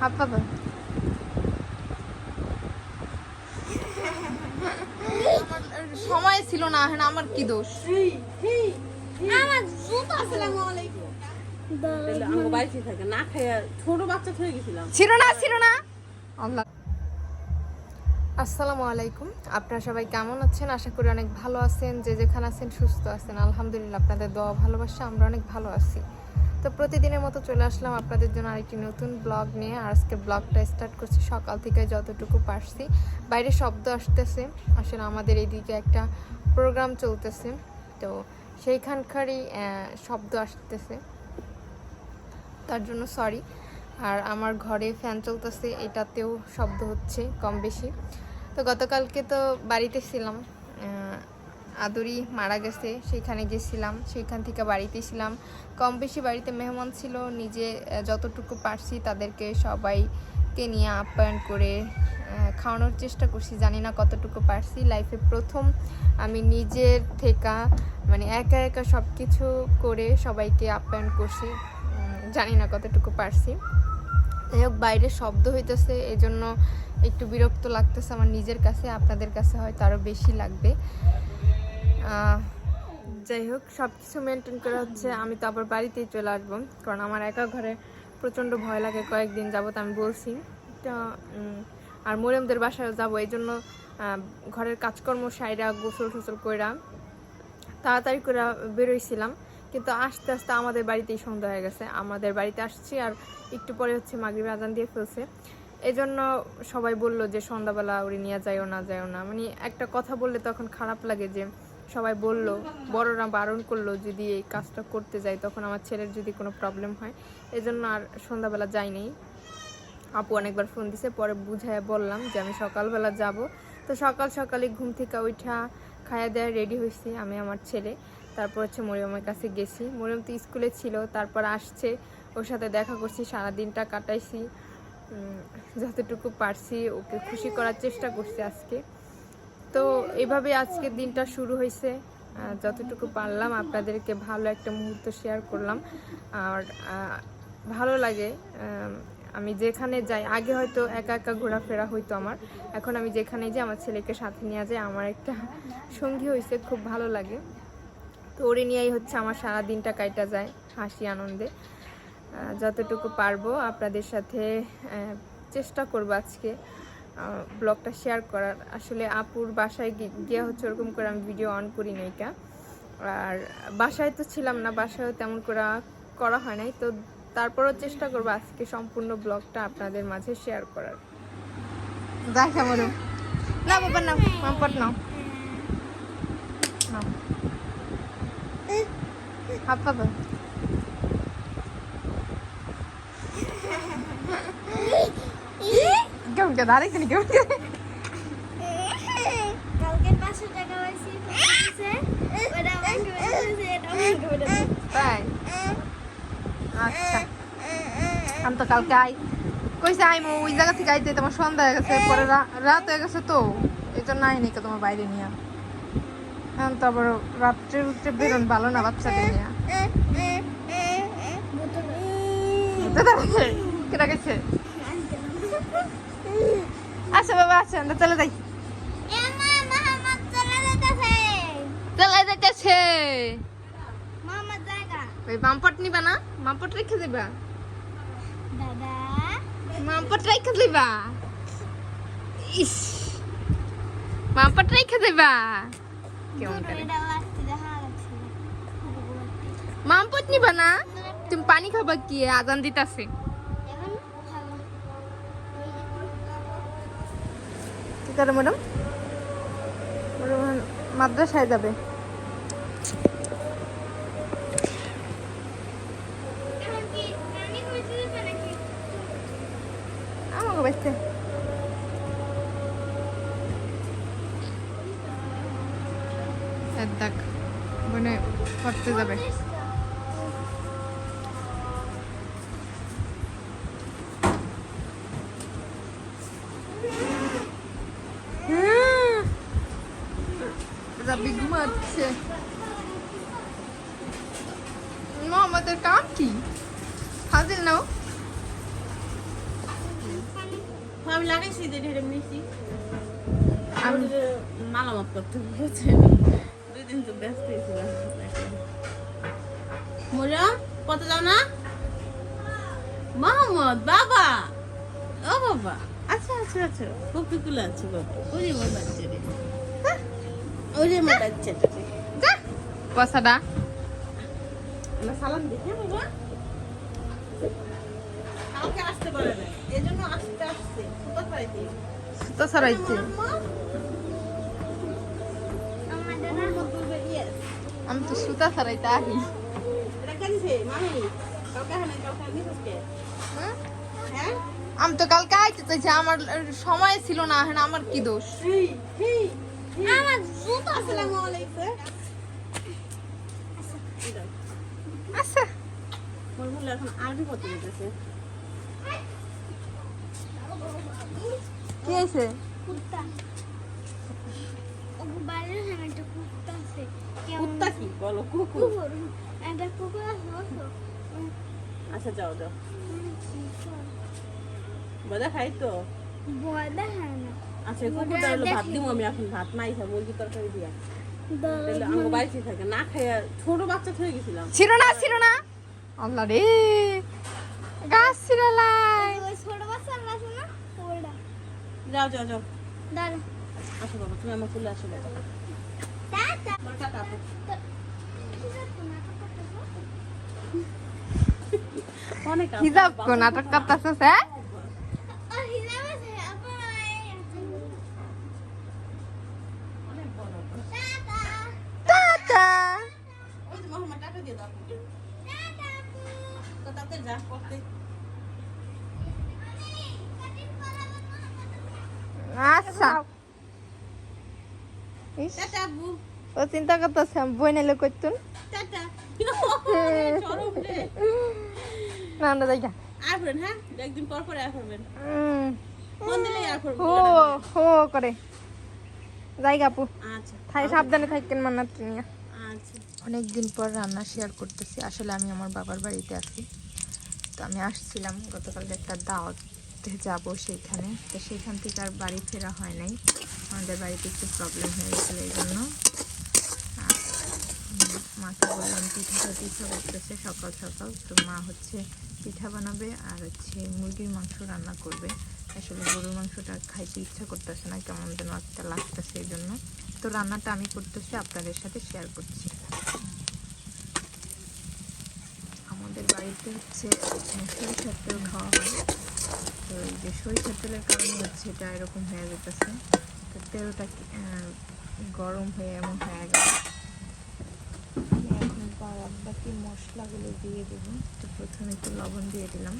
হাত পাতা সময় ছিল না হ্যাঁ আমার কি দোষ? আমার জুতো আসসালামু আলাইকুম। তাহলে আমার বাড়িতে না খেয়ে ছোট বাচ্চা হয়ে গেছিলাম। ছিল না ছিল না। আল্লাহ। আসসালামু আলাইকুম। আপনারা সবাই কেমন আছেন? আশা করি অনেক ভালো আছেন। যে যেখানে আছেন সুস্থ আছেন। আলহামদুলিল্লাহ আপনাদের দোয়া ভালোবাসা আমরা অনেক ভালো আছি। তো প্রতিদিনের মতো চলে আসলাম আপনাদের জন্য আরেকটি নতুন ব্লগ নিয়ে। আর আজকে ব্লগটা স্টার্ট করছি সকাল থেকে যতটুকু পারছি। বাইরে শব্দ আসতেছে। আসলে আমাদের এইদিকে একটা প্রোগ্রাম চলতেছে। তো সেইখানকারই শব্দ আসতেছে। তার জন্য সরি আর আমার ঘরে ফ্যান চলতেছে। এটাতেও শব্দ হচ্ছে কম বেশি তো গতকালকে তো বাড়িতে ছিলাম। আদুরি মারা গেছে, সেখানে গেছিলাম, সেখান থেকে বাড়িতে ছিলাম। কম বেশি বাড়িতে মেহমান ছিল, নিজে যতটুকু পারছি তাদেরকে সবাইকে নিয়ে আপ্যায়ন করে খাওয়ানোর চেষ্টা করছি। জানি না কতটুকু পারছি। লাইফে প্রথম আমি নিজের থেকে মানে একা একা সব কিছু করে সবাইকে আপ্যায়ন করছি। জানি না কতটুকু পারছি। যাই হোক, বাইরে শব্দ হইতেছে এই জন্য একটু বিরক্ত লাগতেছে আমার নিজের কাছে, আপনাদের কাছে হয়তো আরও বেশি লাগবে। যাই হোক সব কিছু মেনটেন করে হচ্ছে। আমি তো আবার বাড়িতেই চলে আসব, কারণ আমার একা ঘরে প্রচণ্ড ভয় লাগে। কয়েকদিন যাবত আমি বলছি, তো আর মরিয়মদের বাসায় যাব। এই জন্য ঘরের কাজকর্ম সাইরা গোসল টোসল কইরা তাড়াতাড়ি করে বেরোইছিলাম। কিন্তু আস্তে আস্তে আমাদের বাড়িতেই সন্ধ্যা হয়ে গেছে। আমাদের বাড়িতে আসছি আর একটু পরে হচ্ছে মাগরিব আজান দিয়ে ফেলছে। এই জন্য সবাই বলল যে সন্ধ্যাবেলা উড়ি নিয়ে যাইও না যাইও না। মানে একটা কথা বললে তখন খারাপ লাগে যে সবাই বলল, বড়রা বারণ করল যদি এই কাজটা করতে যাই, তখন আমার ছেলের যদি কোনো প্রবলেম হয়। এই জন্য আর সন্ধ্যাবেলা যাইনি। আপু অনেকবার ফোন দিছে, পরে বুঝায় বললাম যে আমি সকালবেলা যাব। তো সকাল সকালে ঘুম থেকে উঠা খাইয়া দেওয়া রেডি হয়েছি আমি আমার ছেলে। তারপর হচ্ছে মরিয়মের কাছে গেছি। মরিয়ম তো স্কুলে ছিল, তারপর আসছে। ওর সাথে দেখা করছি সারা দিনটা কাটাইছি যতটুকু পারছি, ওকে খুশি করার চেষ্টা করছি আজকে। তো এইভাবে আজকের দিনটা শুরু হয়েছে। যতটুকু পারলাম আপনাদেরকে ভালো একটা মুহূর্ত শেয়ার করলাম। আর ভালো লাগে, আমি যেখানে যাই, আগে হয়তো একা একা ঘোরাফেরা হইতো আমার। এখন আমি যেখানে যাই, আমার ছেলেকে সাথে নিয়ে যাই, আমার একটা সঙ্গী হয়েছে খুব ভালো লাগে। তো ওরে নিয়েই হচ্ছে আমার সারা দিনটা কাইটা যায়, হাসি, আনন্দে। যতটুকু পারব আপনাদের সাথে চেষ্টা করব আজকে। ব্লগটা শেয়ার করার। আসলে আপুর বাসায় গিয়ে হচ্ছে ওরকম করে আমি ভিডিও অন করি না এটা আর বাসায় তো ছিলাম না, বাসায়ও তেমন করে করা হয় নাই। তো তারপরও চেষ্টা করব আজকে সম্পূর্ণ ব্লগটা আপনাদের মাঝে শেয়ার করার। না না হাত পাতা কেমন কে দাঁড়াই কেন কেমন কে কালকে 500 টাকা পাইছি দিছে ওটা আমাকে এটা আমাকে বলেছে তাই? আচ্ছা। আমি তো কালকে আই কইছে আই মো ওই জায়গা থেকে আইতে তোমার সন্ধ্যা হয়ে গেছে পরে রাত হয়ে গেছে তো। এই জন্য আইনি তোমার বাইরে নিয়ে। এখন তো আবার রাত্রে উত্রে বেরোন ভালো না বাচ্চাদের নিয়ে। কেটা গেছে? আচ্ছা বাবা আচ্ছা আমরা চলে যাই। চলে যাইতেছে ওই বামপট নিবা না? বামপট রেখে দিবা? মামপট রেখে দিবা? ইস। মামপট রেখে দিবা? কেমন করে? মামপট নিবা না? তুমি পানি খাবা কি? আজান দিতাছে। করে ম্যাডাম? মাদ্রাসায় যাবে। আমাকে বেসতে দেখ মানে পড়তে যাবে। ঘুমাচ্ছে মা আমাদের কাম কি? হাজির নাও। আমি লাগাইছি যে মিশি আমি মালামাত করতে বলেছে। দুই দিন তো ব্যস্ত ছিলাম মরিয়ম কত যাও না। মোহাম্মদ বাবা। ও বাবা। আচ্ছা আচ্ছা আচ্ছা। কপি কুলে আছে বাবা। ওরে বাচ্চা রে ওরে আমার বাচ্চা রে যা। সালাম দেখে বাবা। কালকে আসতে পারে না। এই আসতে আসছে সুপার পাইতে সুতো আমি তো সুতা সরাইতে আহি হ্যাঁ হ্যাঁ? হ্যাঁ? আমি তো কালকে আইতে চাইছি আমার সময় ছিল না আমার কি দোষ? হেই হেই। আমার জুতো আসসালামু আলাইকুম। আচ্ছা। এখন আরবি পড়তে যেতেছে। কি হয়েছে কুত্তা। ও বাইরে হ্যাঁ একটা কুত্তা আছে। কেমন? কুত্তা কি? বলো কুকুর। একটা কুকুর আছে আচ্ছা যাও যাও। বাজা খাই তো? ভয় দেখায় না। আচ্ছা কুকুরটা হলো ভাত দিব আমি এখন। ভাত নাই খাই মুরগি তরকারি দিয়া। তাহলে আমার বাড়িতে থাকে। না খাইয়া ছোট বাচ্চা হয়ে গেছিলাম। ছিল না ছিল না। আল্লাহ রে। গাছ ছিল ছোট বাচ্চা আছে না যাও যাও যাও। দাঁড়া আসো বাবা তুমি আমার আসো বাবা। অনেক নাটক করতেছে হ্যাঁ আর হিলাম আছে আপনার অনেক বড়। টাটা টাটা ওই যে মোহাম্মদ টাটা দিয়ে দাও আপুকে। তো তাতে যা করতে আচ্ছা ও চিন্তা করতেছে বই নাইলে করতুন না না আসবেন হ্যাঁ? একদিন পর পরে আসবেন উম, ফোন দিলেই আর করব হো হো করে। যাই আপু আচ্ছা। থাই সাবধানে থাকেন মান্নাত নিয়ে। আচ্ছা। অনেকদিন পর রান্না শেয়ার করতেছি। আসলে আমি আমার বাবার বাড়িতে আছি। তো আমি আসছিলাম গতকাল একটা দাওয়াতে যাব সেইখানে। তো সেইখান থেকে আর বাড়ি ফেরা হয় নাই। আমাদের বাড়িতে একটু প্রবলেম হয়ে গেছিল এই জন্য। মাকে বললাম পিঠাটা পিঠা করতেছে সকাল সকাল। তো মা হচ্ছে পিঠা বানাবে আর হচ্ছে মুরগির মাংস রান্না করবে। আসলে গরুর মাংসটা খাইতে ইচ্ছা করতেছে না, কেমন যেন একটা লাগতেছে এই জন্য। তো রান্নাটা আমি করতেছি, আপনাদের সাথে শেয়ার করছি। আমাদের বাড়িতে হচ্ছে সরিষার তেল খাওয়া হয়। তো এই যে সরিষার তেলের কারণে হচ্ছে এটা এরকম হয়ে যেতেছে। তো তেলটা গরম হয়ে এমন হয়ে আমি এখন বাদ বাকি মশলাগুলো দিয়ে দেবো। তো প্রথমে একটু লবণ দিয়ে দিলাম।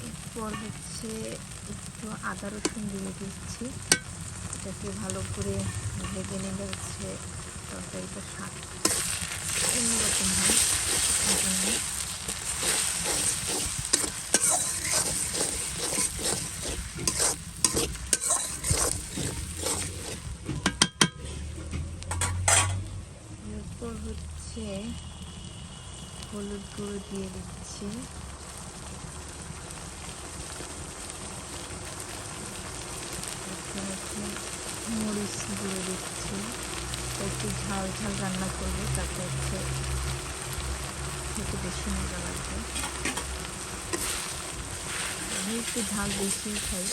এরপর হচ্ছে একটু আদা রসুন দিয়ে দিচ্ছি। এটাকে ভালো করে ভেজে নিলে হচ্ছে তরকারিটা স্বাদ অন্যরকম হয়। হচ্ছে হলুদ গুঁড়ো দিয়ে দিচ্ছি তারপর হচ্ছে মরিচ দিয়ে দিচ্ছি। একটু ঝাল ঝাল রান্না করব তাতে হচ্ছে খেতে বেশি মজা লাগবে। আমি একটু ঝাল বেশি খাই।